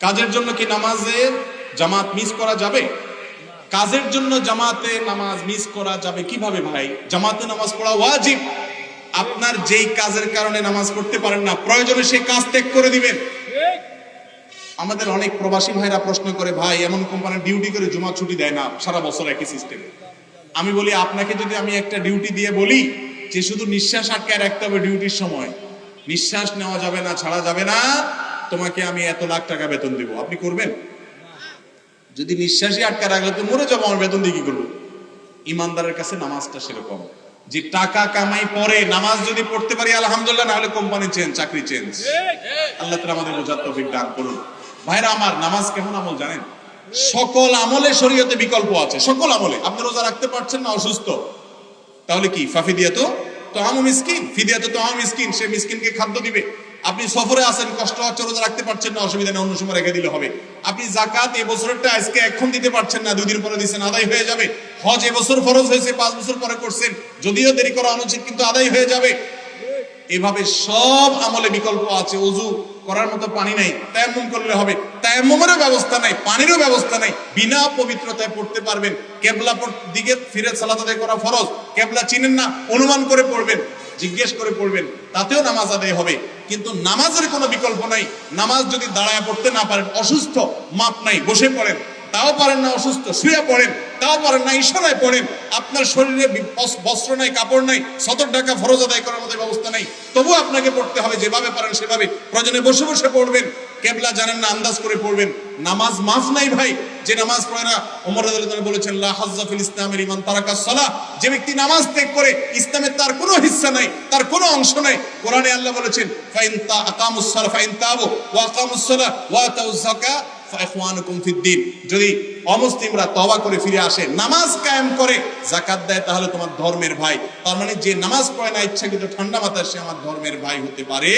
কাজের জন্য কি নামাজে জামাত মিস করা যাবে? কাজের জন্য জামাতে নামাজ মিস করা যাবে কীভাবে ভাই? জামাতে নামাজ পড়া ওয়াজিব। আপনার যেই কাজের কারণে নামাজ পড়তে পারেন না, প্রয়োজনে সেই কাজ ত্যাগ করে দিবেন। আমাদের অনেক প্রবাসী ভাইরা প্রশ্ন করে, ভাই, এমন কোম্পানির ডিউটি করে জমা ছুটি দেয় না, সারা বছর একই সিস্টেম আমি বলি, আপনাকে যদি আমি একটা ডিউটি দিয়ে বলি যে শুধু নিঃশ্বাস আটকায় রাখতে হবে ডিউটির সময়, নিঃশ্বাস নেওয়া যাবে না, ছাড়া যাবে না। তোমাকে আমি এত লাখ টাকা বেতন দিব আপনি করবেন? যদি নিঃশ্বাসই আটকা রাখলে তো মরে যাব আমার বেতন দিয়ে কি করব? ইমানদারের কাছে নামাজটা সেরকম। যে টাকা কামাই পরে নামাজ যদি পড়তে পারি আলহামদুলিল্লাহ না হলে কোম্পানি চেঞ্জ চাকরি চেঞ্জ আল্লাহ তালা আমাদের বোঝার তৌফিক দান করুন। ভাইরা আমার নামাজ কেমন আমল জানেন? সকল আমলে শরীয়তে বিকল্প আছে সকল আমলে। আপনি রোজা রাখতে পারছেন না অসুস্থ। তাহলে কি ফাফি দিয়ে তো তো আমু মিসকিন? ফিদিয়া তো আম মিসকিন সে মিসকিনকে খাদ্য দিবে। আপনি সফরে আছেন, কষ্ট হচ্ছে রোজা রাখতে পারছেন না, অসুবিধা নেই, অন্য সময় রেখে দিলে হবে। আপনি জাকাত এই বছরটা আজকে এখন দিতে পারছেন না দুই দিন পরে দিচ্ছেন, আদায় হয়ে যাবে। হজ এবছর ফরজ হয়েছে, পাঁচ বছর পরে করছেন, যদিও দেরি করা অনুচিত, কিন্তু আদায় হয়ে যাবে। এভাবে সব আমলে বিকল্প আছে, অজু করার মতো পানি নাই, তায়াম্মুম করলে হবে। তায়াম্মুমেরও ব্যবস্থা নাই, পানিরও ব্যবস্থা নাই, বিনা পবিত্রতায় পড়তে পারবেন। কেবলা দিকে ফিরে সালাত আদায় করা ফরজ, কেবলা চিনেন না, অনুমান করে পড়বেন, জিজ্ঞেস করে পড়বেন, তাতেও নামাজ আদায় হবে। কিন্তু নামাজের কোনো বিকল্প নাই। নামাজ যদি দাঁড়ায় পড়তে না পারেন, অসুস্থ, মাপ নাই, বসে পড়েন। তাও পারেন না অসুস্থ, শুয়ে পড়েন। তাও পারেন না ইশারায় পড়েন। আপনার শরীরে বস্ত্র নাই, কাপড় নাই সতর টাকা ফরজ আদায় করার মতো ব্যবস্থা নাই। তবু আপনাকে পড়তে হবে, যেভাবে পারেন সেভাবে। প্রয়োজনে বসে বসে পড়বেন। কেবলা জানেন না, আন্দাজ করে পড়বেন। নামাজ মাফ নাই ভাই যে নামাজ পড়ে না ওমর রাদিয়াল্লাহু বলেছেন, লা হাজ্জা ফিল ইসলামের ইমান তারাকা সালাহ। যে ব্যক্তি নামাজ ত্যাগ করে ইসলামের তার কোনো হিস্সা নাই, তার কোনো অংশ নাই। কোরআনে আল্লাহ বলেছেন, ফাইন তা আকামুস সালাহ ফাইন তাবু, ওয়া আকামুস সালাহ ওয়া আতাউজ যাকাত ফাইখওয়ানুকুম ফিদ্দিন যদি অমুসলিমরা তওবা করে ফিরে আসে, নামাজ কায়েম করে যাকাত দেয়, তাহলে তোমার ধর্মের ভাই। তার মানে যে নামাজ পড়ে না, ইচ্ছাকৃত ঠান্ডা মাথায় সে আমার ধর্মের ভাই হতে পারে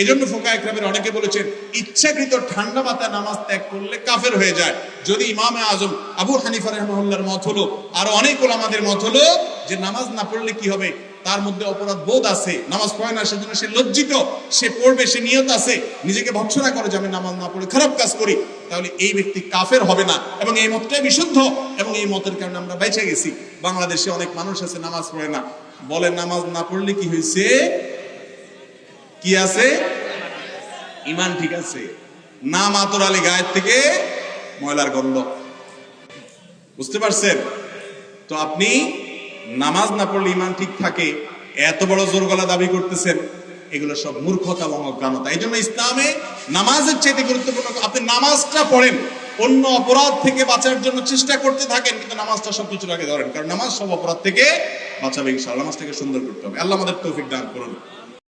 এই জন্য ফোকা একরামের অনেকে বলেছেন, ইচ্ছাকৃত ঠান্ডা মাথায় নামাজ ত্যাগ করলে কাফের হয়ে যায়। যদি ইমামে আজম আবু হানিফা রহমুল্লার মত হলো, আর অনেক আমাদের মত হলো, যে নামাজ না পড়লে কি হবে? তার মধ্যে অপরাধ বোধ আছে, নামাজ পড়ে না, সেজন্য সে লজ্জিত, সে পড়বে, সে নিয়ত আছে, নিজেকে ভৎসনা করে যে আমি নামাজ না পড়ে খারাপ কাজ করি, তাহলে এই ব্যক্তি কাফের হবে না। এবং এই মতটাই বিশুদ্ধ, এবং এই মতের কারণে আমরা বেঁচে গেছি। বাংলাদেশে অনেক মানুষ আছে, নামাজ পড়ে না। বলে নামাজ না পড়লে কি হয়েছে? কি আছে? ইমান ঠিক আছে। না মাতর আলী গায়ের থেকে ময়লার গন্ধ। বুঝতে পারছেন? তো আপনি নামাজ না পড়লে ইমান ঠিক থাকে? এত বড় জোর গলা দাবি করতেছেন। এগুলো সব মূর্খতা এবং অজ্ঞানতা। এই জন্য ইসলামে নামাজের চাইতে গুরুত্বপূর্ণ আপনি নামাজটা পড়েন। অন্য অপরাধ থেকে বাঁচার জন্য চেষ্টা করতে থাকেন, কিন্তু নামাজটা সবকিছুর আগে ধরেন। কারণ নামাজ সব অপরাধ থেকে বাঁচাবে ইনশাআল্লাহ। নামাজটাকে সুন্দর করতে হবে। আল্লাহ আমাদের তৌফিক দান করুন।